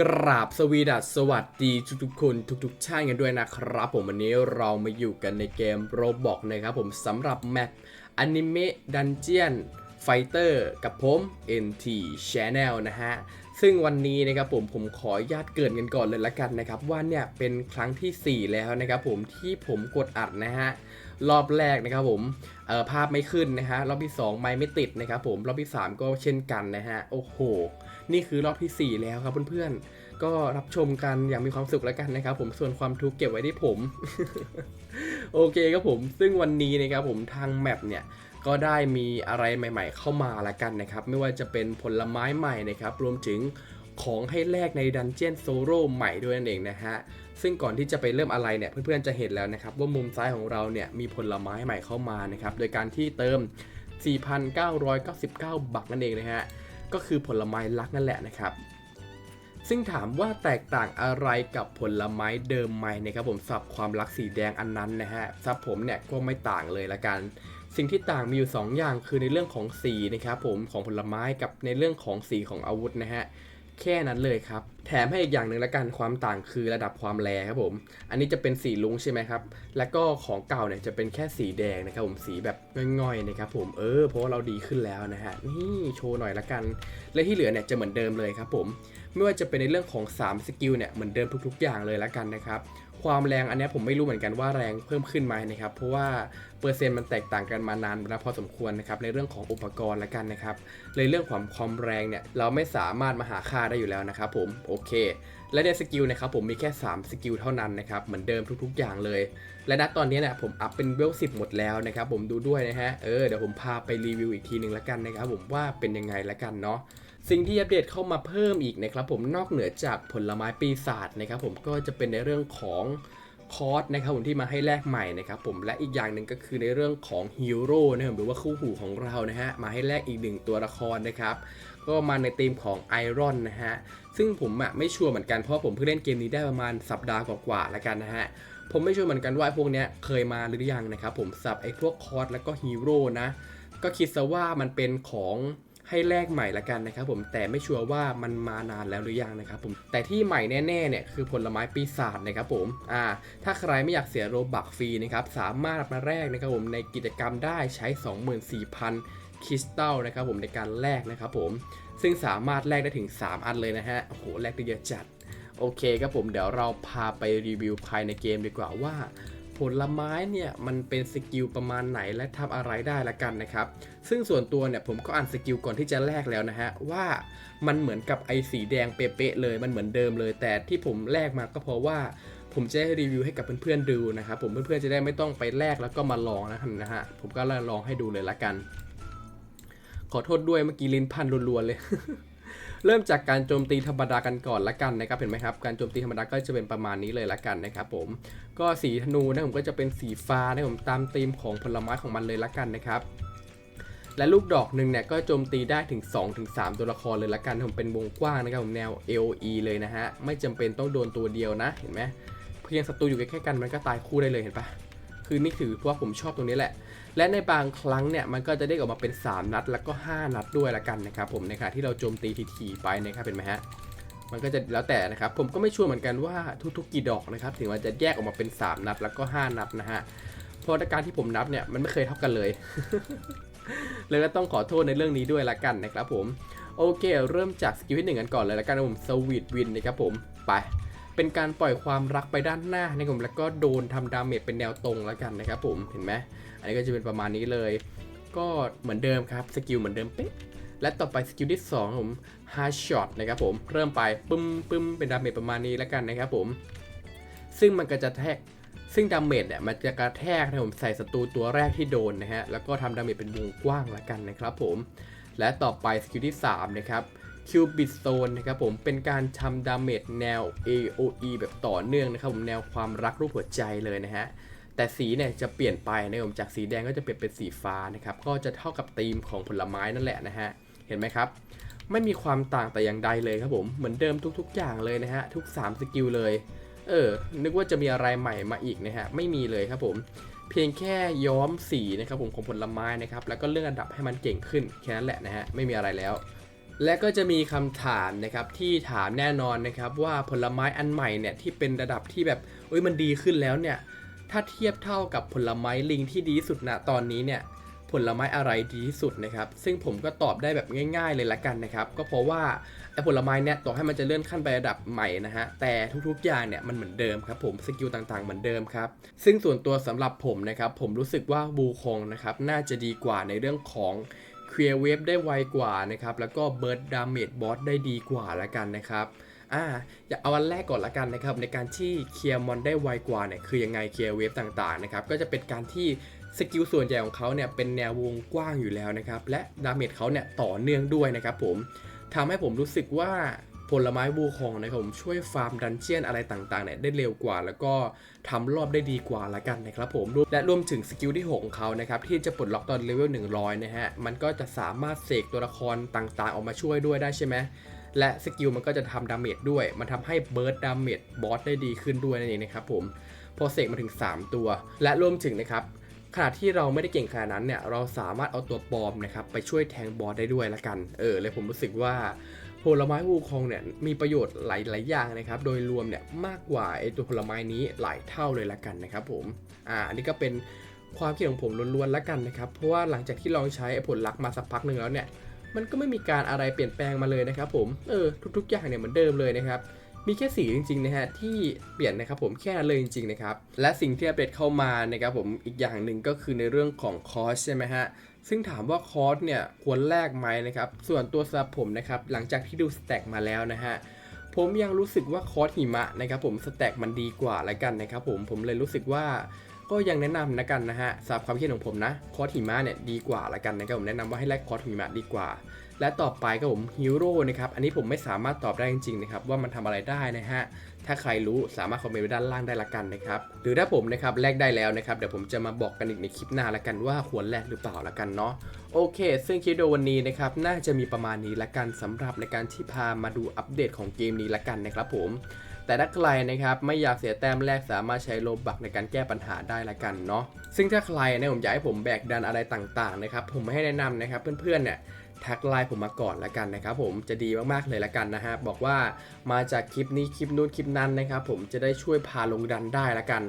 กราบสวีดัสสวัสดีทุกๆคนทุกๆท่านกันด้วยนะครับ ผมวันนี้เรามาอยู่กันในเกมโรบอกนะครับผมสำหรับแมปอนิเมะดันเจียนไฟเตอร์กับผม NT Channel นะฮะ ซึ่งวันนี้นะครับผมผมขอญาตเกินกันก่อนเลยละกันนะครับ ว่าเนี่ยเป็นครั้งทีสี่4 แล้วนะครับผมที่ผมกดอัดนะฮะ รอบแรกนะครับผมเออภาพไม่ขึ้นนะฮะรอบที่ 2 ไม่ไม่ติดนะครับผมรอบที่ 3 ก็เช่นกันนะฮะโอ้โห นี่คือรอบทีสี่ 4 แล้วครับเพื่อนๆ ก็รับชมกันอย่างมีความสุขแล้วกันนะครับผมส่วนความทุกข์เก็บไว้ที่ผม โอเคครับผมซึ่งวันนี้นะครับผมทางแมปเนี่ยก็ได้มีอะไรใหม่ ๆ เข้ามาละกันนะครับ ไม่ว่าจะเป็นผลไม้ใหม่นะครับ รวมถึง ของให้แลกในดันเจียนโซโร่ใหม่ด้วยนั่นเองนะฮะ ซึ่งก่อนที่จะไปเริ่มอะไรเนี่ยเพื่อนๆจะเห็นแล้วนะครับว่ามุมซ้ายของเราเนี่ยมีผลไม้ใหม่เข้ามานะครับโดยการที่เติม 4,999 บักนั่นเองนะฮะก็คือผลไม้ลักนั่นแหละนะครับซึ่งถามว่าแตกต่างอะไรกับผลไม้เดิมไหมนะครับผมสับความรักสีแดงอันนั้นนะฮะสับผมเนี่ยก็ไม่ต่างเลยละกัน สิ่งที่ต่างมีอยู่ 2 อย่างคือในเรื่องของสีนะครับผมของผลไม้กับในเรื่องของสีของอาวุธนะฮะ แค่นั้นเลยครับ แถมให้อีกอย่างหนึ่งละกันความต่างคือระดับความแรงครับผม อันนี้จะเป็นสีลุงใช่ไหมครับ แล้วก็ของเก่าเนี่ยจะเป็นแค่สีแดงนะครับผมสีแบบง่อยๆนะครับผมเออเพราะว่าเราดีขึ้นแล้วนะฮะนี่โชว์หน่อยละกัน และที่เหลือเนี่ยจะเหมือนเดิมเลยครับผม ไม่ว่าจะเป็นในเรื่องของ 3 สกิลเนี่ยเหมือนเดิมทุก ๆ อย่างเลยละกันนะครับ ความแรงอันนี้ผมไม่รู้เหมือนกันว่าแรงเพิ่มขึ้นไหมนะครับเพราะว่าเปอร์เซ็นต์มันแตกต่างกันมานานนะพอสมควรนะครับในเรื่องของอุปกรณ์ละกันนะครับในเรื่องของความแรงเนี่ยเราไม่สามารถมาหาค่าได้อยู่แล้วนะครับผมโอเค และในสกิลนะครับผมมีแค่ 3 สกิลเท่านั้นนะครับเหมือนเดิมทุกๆ อย่างเลย และณตอนนี้เนี่ยผมอัพเป็นเวล10หมดแล้วนะครับผมดูด้วยนะฮะเออเดี๋ยวผมพาไปรีวิวอีกทีหนึ่งละกันนะครับผมว่าเป็นยังไงละกันเนาะ สิ่งที่อัปเดตเข้ามาเพิ่มอีกนะครับผมนอกเหนือจากผลไม้ปีศาจนะครับผมก็จะเป็นในเรื่องของคอร์สนะครับผมที่มาให้แลกใหม่นะครับผมและอีกอย่างหนึ่งก็คือในเรื่องของฮีโร่นะครับหรือว่าคู่หูของเรานะฮะมาให้แลกอีกหนึ่งตัวละครนะครับก็มาในธีมของไอรอนนะฮะซึ่งผมอะไม่ชัวร์เหมือนกันเพราะผมเพิ่งเล่นเกมนี้ได้ประมาณสัปดาห์กว่าๆแล้วกันนะฮะผมไม่ชัวร์เหมือนกันว่าพวกเนี้ยเคยมาหรือยังนะครับผมสับไอ้พวกคอร์สแล้วก็ฮีโร่นะก็คิดซะว่ามันเป็นของ ให้แลกใหม่ละกันนะครับผมแต่ไม่ชัวร์ว่ามันมานานแล้วหรือยังนะครับผมแต่ที่ใหม่แน่ๆเนี่ยคือผลไม้ปีศาจนะครับผมอ่าถ้าใครไม่อยากเสียโรบักฟรีนะครับสามารถมาแลกนะครับผมในกิจกรรมได้ใช้ 24,000คริสตัลนะครับผมในการแลกนะครับผมซึ่งสามารถแลกได้ถึง 3 อันเลยนะฮะโอ้โหแลกได้เยอะจัดโอเคครับผมเดี๋ยวเราพาไปรีวิวภายในเกมดีกว่าว่า ลไม้เนี่ยมันเป็นสกิลประมาณไหนและทำอะไรได้ละกันนะครับ ซึ่งส่วนตัวเนี่ยผมก็อ่านสกิลก่อนที่จะแลกแล้วนะฮะว่ามันเหมือนกับไอ้สีแดงเป๊ะเลยมันเหมือนเดิมเลย แต่ที่ผมแลกมาก็เพราะว่าผมจะให้รีวิวให้กับเพื่อนๆดูนะครับผมเพื่อนๆจะได้ไม่ต้องไปแลกแล้วก็มาลองนะครับนะฮะผมก็ลองให้ดูเลยละกัน ขอโทษด้วยเมื่อกี้ลิ้นพันรัวๆเลย เริ่มจากการโจมตีธรรมดากันก่อนละกันนะครับเห็นไหมครับการโจมตีธรรมดาก็จะเป็นประมาณนี้เลยละกันนะครับผมก็สีธนูนะผมก็จะเป็นสีฟ้านะผมตามธีมของผลไม้ของมันเลยละกันนะครับและลูกดอกหนึ่งเนี่ยก็โจมตีได้ถึง 2-3 ตัวละครเลยละกันผมเป็นวงกว้างนะครับผมแนว AOE เลยนะฮะไม่จำเป็นต้องโดนตัวเดียวนะเห็นไหมเพียงศัตรูอยู่ใกล้ๆกันมันก็ตายคู่ได้เลยเห็นปะคือนี่คือเพราะว่าผมชอบตรงนี้แหละ และในบางครั้งเนี่ยมันก็จะได้ออกมาเป็น 3 นัด แล้วก็ 5 นัดด้วยละกันนะครับผมในขณะที่เราโจมตีทีๆไปนะครับเป็นไหมฮะมันก็จะแล้วแต่นะครับผมก็ไม่ชัวร์เหมือนกันว่าทุกๆกี่ดอกนะครับถึงมันจะแยกออกมาเป็น 3 นัดแล้วก็ 5 นัดนะฮะเพราะการที่ผมนับเนี่ยมันไม่เคยเท่ากันเลย เลยก็ต้องขอโทษในเรื่องนี้ด้วยละกันนะครับผมโอเค เริ่มจากสกิลที่หนึ่งกันก่อนเลยละกันนะผมสวีทวินนะครับผมไป เป็นการปล่อยความรักไปด้านหน้านะครับผมแล้วก็โดนทำดาเมจเป็นแนวตรงแล้วกันนะครับผมเห็นไหมอันนี้ก็จะเป็นประมาณนี้เลย ก็เหมือนเดิมครับสกิลเหมือนเดิมเป๊ะและต่อไปสกิลที่2ของผม hard shot นะครับผมเริ่มไปปึ้มปึ้มเป็นดาเมจประมาณนี้แล้วกันนะครับผมซึ่งมันก็จะแทกซึ่งดาเมจเนี่ยมันจะกระแทกนะผมใส่ศัตรูตัวแรกที่โดนนะฮะแล้วก็ทำดาเมจเป็นวงกว้างแล้วกันนะครับผมและต่อไปสกิลที่3นะครับ คิวบิ t โซนนะครับผมเป็นการทำดาเมจแนว AOE แบบต่อเนื่องนะครับผมแนวความรักรูปหัวใจเลยนะฮะแต่สีเนี่ยจะเปลี่ยนไปนะครับผมจากสีแดงก็จะเปลี่ยนเป็นสีฟ้านะครับก็จะเท่ากับธีมของผลไม้นั่นแหละนะฮะเห็นไหมครับ ไม่มีความต่างแต่อย่างใดเลยครับผมเหมือนเดิมทุก ๆ อย่างเลยนะฮะทุก 3 สกิลเลยเออนึกว่าจะมีอะไรใหม่มาอีกนะฮะไม่มีเลยครับผมเพียงแค่ย้อมสีนะครับผมของผลไม้นะครับแล้วก็เลื่อนระดับให้มันเก่งขึ้นแค่นั้นแหละนะฮะไม่มีอะไรแล้ว และก็จะมีคำถามนะครับที่ถามแน่นอนนะครับว่าผลไม้อันใหม่เนี่ยที่เป็นระดับที่แบบเอ้ยมันดีขึ้นแล้วเนี่ยถ้าเทียบเท่ากับผลไม้ลิงที่ดีที่สุดณตอนนี้เนี่ยผลไม้อะไรดีที่สุดนะครับ ซึ่งผมก็ตอบได้แบบง่าย ๆ เลยละกันนะครับ ก็เพราะว่าไอ้ผลไม้เนี่ยต่อให้มันจะเลื่อนขั้นไประดับใหม่นะฮะ แต่ทุกๆอย่างเนี่ยมันเหมือนเดิมครับผม สกิลต่างๆเหมือนเดิมครับ ซึ่งส่วนตัวสำหรับผมนะครับ ผมรู้สึกว่าบูคงนะครับ น่าจะดีกว่าในเรื่องของ เคลียร์เวฟได้ไวกว่านะครับแล้วก็เบิร์ดดาเมจบอสได้ดีกว่าละกันนะครับอ่าอยากเอาอันแรกก่อนละกันนะครับในการที่เคลียร์มอนได้ไวกว่าเนี่ยคือยังไงเคลียร์เวฟต่างๆนะครับก็จะเป็นการที่สกิลส่วนใหญ่ของเขาเนี่ยเป็นแนววงกว้างอยู่แล้วนะครับและดาเมจเขาเนี่ยต่อเนื่องด้วยนะครับผมทำให้ผมรู้สึกว่า ผลไม้บูคองนะครับผมช่วยฟาร์มดันเจียนอะไรต่างๆเนี่ยได้เร็วกว่า แล้วก็ทำรอบได้ดีกว่าละกันนะครับผมและรวมถึงสกิลที่ 6 ของเขานะครับที่จะปลดล็อกตอนเลเวล100 นะฮะ มันก็จะสามารถเสกตัวละครต่างๆ ออกมาช่วยด้วยได้ใช่ไหมและสกิลมันก็จะทำดาเมจด้วย มันทำให้เบิร์ดดาเมจบอสได้ดีขึ้นด้วยนั่นเองนะครับผมพอเสกมาถึง 3 ตัว และรวมถึงนะครับขณะที่เราไม่ได้เก่งขนาดนั้นเนี่ยเราสามารถเอาตัวปลอมนะครับไปช่วยแทงบอสได้ด้วยละกัน เออเลยผมรู้สึกว่า ผลไม้วูคองเนี่ยมีประโยชน์หลายๆอย่างนะครับ โดยรวมเนี่ยมากกว่าไอตัวผลไม้นี้หลายเท่าเลยละกันนะครับผม อ่าอันนี้ก็เป็นความคิดของผมล้วนๆละกันนะครับ เพราะว่าหลังจากที่ลองใช้ไอผลลักษ์มาสักพักหนึ่งแล้วเนี่ย มันก็ไม่มีการอะไรเปลี่ยนแปลงมาเลยนะครับผม เออทุกๆอย่างเนี่ยเหมือนเดิมเลยนะครับมีแค่สีจริงๆนะฮะที่เปลี่ยนนะครับผมแค่นั้นเลยจริงๆนะครับและสิ่งที่อัปเดตเข้ามานะครับผมอีกอย่างหนึ่งก็คือในเรื่องของคอสใช่ไหมฮะ ซึ่งถามว่าคอสเนี่ยควรแลกไหมนะครับ ส่วนตัวสำหรับผมนะครับ หลังจากที่ดูสแต็กมาแล้วนะฮะผมยังรู้สึกว่าคอสหิมะนะครับผมสแต็กมันดีกว่าละกันนะครับผมผมเลยรู้สึกว่าก็ยังแนะนำนะกันนะฮะสำหรับความคิดของผมนะ คอร์สหิมะเนี่ยดีกว่าละกันนะครับผมแนะนำว่าให้แลกคอร์สหิมะดีกว่า และต่อไปก็ผมฮีโร่นะครับ อันนี้ผมไม่สามารถตอบได้จริงๆนะครับว่ามันทำอะไรได้นะฮะ ถ้าใครรู้สามารถคอมเมนต์ไว้ด้านล่างได้ละกันนะครับ หรือถ้าผมนะครับแลกได้แล้วนะครับ เดี๋ยวผมจะมาบอกกันอีกในคลิปหน้าละกันว่าควรแลกหรือเปล่าละกันเนาะ โอเค ซึ่งคลิปโดวันนี้นะครับน่าจะมีประมาณนี้ละกันสำหรับในการที่พามาดูอัปเดตของเกมนี้ละกันนะครับผมแต่ถ้าใครนะครับไม่อยากเสียแต้มแรกสามารถใช้โลบักในการแก้ปัญหาได้ละกันเนาะซึ่งถ้าใครนะผมอยากให้ผมแบกดันอะไรต่างๆนะครับผมไม่ให้แนะนำนะครับเพื่อนๆเนี่ย ทักไลน์ผมมาก่อนละกันนะครับผมจะดีมากๆเลยละกันนะฮะบอกว่ามาจากคลิปนี้คลิปนู้นคลิปนั้นนะครับผมจะได้ช่วยพาลงดันได้ละกัน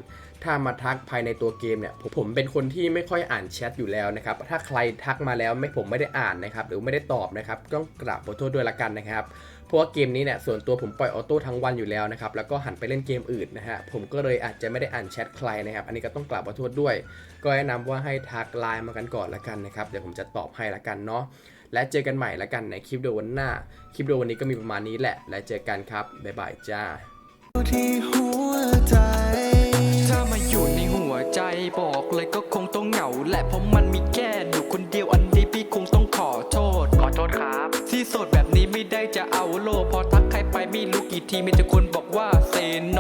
ถ้ามาทักภายในตัวเกมเนี่ยผมเป็นคนที่ไม่ค่อยอ่านแชทอยู่แล้วนะครับถ้าใครทักมาแล้วไม่ผมไม่ได้อ่านนะครับหรือไม่ได้ตอบนะครับต้องกราบขอโทษด้วยละกันนะครับเพราะว่าเกมนี้เนี่ยส่วนตัวผมปล่อยออโต้ทั้งวันอยู่แล้วนะครับแล้วก็หันไปเล่นเกมอื่นนะฮะผมก็เลยอาจจะไม่ได้อ่านแชทใครนะครับอันนี้ก็ต้องกราบขอโทษด้วย ก็แนะนำว่าให้ทักไลน์มากันก่อนละกันนะครับเดี๋ยวผมจะตอบให้ละกันเนาะ และเจอกันใหม่ละกันในคลิปวิดีโอวันหน้า คลิปวิดีโอวันนี้ก็มีประมาณนี้แหละ และเจอกันครับ บ๊ายบายจ้าที่หัวใจถ้ามาอยู่ในหัวใจบอกเลยก็คงต้องเหงาแหละเพราะมันมีแค่อยู่คนเดียวอันนี้พี่คงต้องขอโทษ ขอโทษครับ ที่โสดแบบนี้ไม่ได้จะเอาโล พอทักใครไปไม่รู้กี่ทีมีแต่คนบอกว่าเซโน